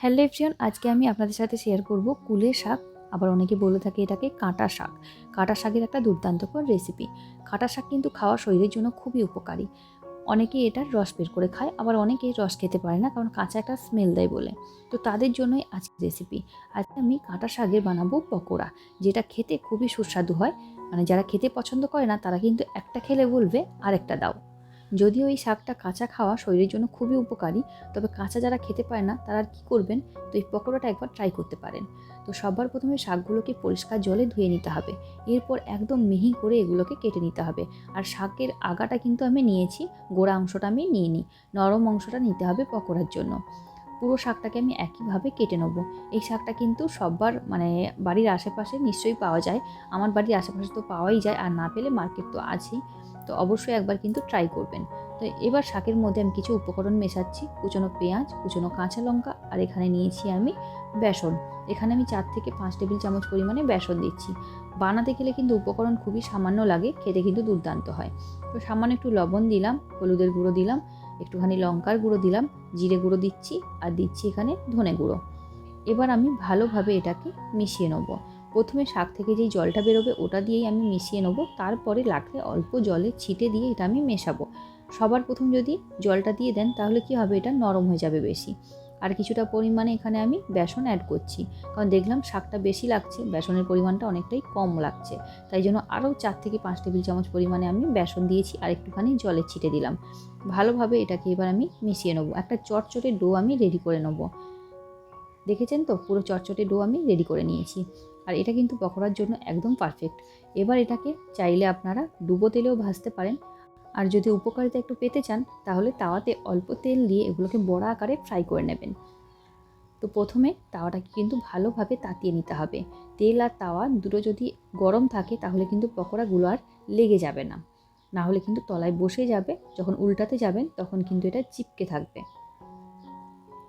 Hello everyone আজকে আমি আপনাদের সাথে শেয়ার করব কুলের শাক। আবার অনেকে বলে থাকে এটাকে কাঁটা শাক। কাঁটা শাকের একটা দুর্দান্তকর রেসিপি কাঁটা শাক কিন্তু খাওয়া শরীরের জন্য খুবই উপকারী। অনেকে এটার রস বের করে খায়, আবার অনেকে রস খেতে পারে না, কারণ কাঁচা একটা স্মেল দেয় বলে। তো তাদের জন্যই আজকের রেসিপি আজকে আমি কাঁটা শাকের বানাবো পকোড়া, যেটা খেতে খুবই সুস্বাদু হয়। মানে যারা খেতে পছন্দ করে না, তারা কিন্তু একটা খেলে বলবে, আরেকটা দাও। যদিও এই শাকটা কাঁচা খাওয়া শরীরের জন্য খুবই উপকারী, তবে কাঁচা যারা খেতে পারে না, তারা আর কী করবেন? তো এই পকোড়াটা একবার ট্রাই করতে পারেন। তো সবার প্রথমে শাকগুলোকে পরিষ্কার জলে ধুয়ে নিতে হবে। এরপর একদম মিহি করে এগুলোকে কেটে নিতে হবে। আর শাকের আগাটা কিন্তু আমি নিয়েছি, গোড়া অংশটা আমি নিয়ে নিই নরম অংশটা নিতে হবে পকোড়ার জন্য। পুরো শাকটাকে আমি একইভাবে কেটে নেব। এই শাকটা কিন্তু সববার মানে বাড়ির আশেপাশে নিশ্চয়ই পাওয়া যায়। আমার বাড়ির আশেপাশে তো পাওয়াই যায় আর না পেলে মার্কেট তো আছেই। তো অবশ্যই একবার কিন্তু ট্রাই করবেন। তো এবার শাকের মধ্যে আমি কিছু উপকরণ মেশাচ্ছি। কুচনো পেঁয়াজ, কুচনো কাঁচা লঙ্কা আর এখানে নিয়েছি আমি বেসন। এখানে আমি চার থেকে পাঁচ টেবিল চামচ পরিমাণে বেসন দিচ্ছি। বানাতে গেলে কিন্তু উপকরণ খুবই সামান্য লাগে, খেতে কিন্তু দুর্দান্ত হয়। তো সামান্য একটু লবণ দিলাম, হলুদের গুঁড়ো দিলাম একটুখানি লঙ্কার গুঁড়ো দিলাম, জিরে গুঁড়ো দিচ্ছি আর দিচ্ছি এখানে ধনে গুঁড়ো। এবার আমি ভালোভাবে এটাকে মিশিয়ে নেব। প্রথমে শাক থেকে যেই জলটা বেরোবে ওটা দিয়েই আমি মিশিয়ে নেব, তারপরে লাগলে অল্প জলে ছিটে দিয়ে এটা আমি মেশাবো। সবার প্রথম যদি জলটা দিয়ে দেন তাহলে কি হবে? এটা নরম হয়ে যাবে বেশি। আর কিছুটা পরিমাণে এখানে আমি বেসন অ্যাড করছি। কারণ দেখলাম শাকটা বেশি লাগছে, বেসনের পরিমাণটা অনেকটাই কম লাগছে। তাই জন্য আরও চার থেকে পাঁচ টেবিল চামচ পরিমাণে আমি বেসন দিয়েছি আর একটুখানি জলে ছিটে দিলাম। ভালোভাবে এটাকে এবার আমি মিশিয়ে নেব। একটা চটচটে ডো আমি রেডি করে নেব। দেখেছেন তো? পুরো চটচটে ডো আমি রেডি করে নিয়েছি। আর এটা কিন্তু পকোড়ার জন্য একদম পারফেক্ট এবার এটাকে চাইলে আপনারা ডুবো তেলেও ভাজতে পারেন। আর যদি উপকারিতা একটু পেতে চান, তাহলে তাওয়াতে অল্প তেল দিয়ে এগুলোকে বড়া আকারে ফ্রাই করে নেবেন। তো প্রথমে তাওয়াটাকে কিন্তু ভালোভাবে তাতিয়ে নিতে হবে। তেল আর তাওয়া দুটো যদি গরম থাকে, তাহলে কিন্তু পকোড়াগুলো আর লেগে যাবে না। না হলে কিন্তু তলায় বসে যাবে, যখন উল্টাতে যাবেন, তখন কিন্তু এটা চিপকে থাকবে।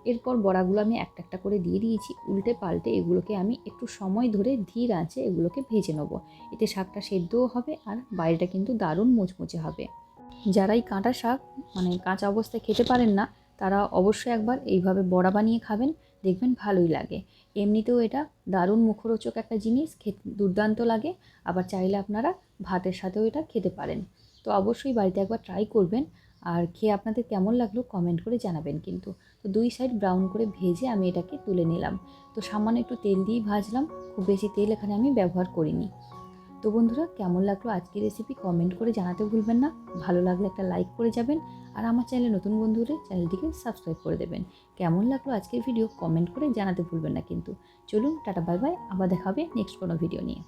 এরপর বড়াগুলো আমি একটা একটা করে দিয়ে দিয়েছি। উল্টে পাল্টে এগুলোকে আমি একটু সময় ধরে ধীর আঁচে এগুলোকে ভেজে নেব। এতে শাকটা সেদ্ধও হবে আর বাইরেটা কিন্তু দারুণ মুচমুচে হবে। যারাই কাঁটা শাক মানে কাঁচা অবস্থায় খেতে পারেন না, তারা অবশ্যই একবার এইভাবে বড়া বানিয়ে খাবেন, দেখবেন ভালোই লাগে। এমনিতেও এটা দারুণ মুখরোচক একটা জিনিস, খেতে দুর্দান্ত লাগে, আবার চাইলে আপনারা ভাতের সাথেও এটা খেতে পারেন। তো অবশ্যই বাড়িতে একবার ট্রাই করবেন, আর খেয়ে আপনাদের কেমন লাগল কমেন্ট করে জানাবেন কিন্তু। তো দুই সাইড ব্রাউন করে ভেজে আমি এটাকে তুলে নিলাম। তো সামান্য একটু তেল দিয়েই ভাজলাম, খুব বেশি তেল এখানে আমি ব্যবহার করিনি। তো বন্ধুরা, কেমন লাগল আজকের রেসিপি কমেন্ট করে জানাতে ভুলবেন না। ভালো লাগলে একটা লাইক করে যাবেন আর আমার চ্যানেলে নতুন বন্ধুদের চ্যানেলটিকে সাবস্ক্রাইব করে দেবেন। কেমন লাগল আজকের ভিডিও কমেন্ট করে জানাতে ভুলবেন না কিন্তু। চলুন, টাটা বাই বাই আবার দেখা হবে নেক্সট কোনো ভিডিও নিয়ে।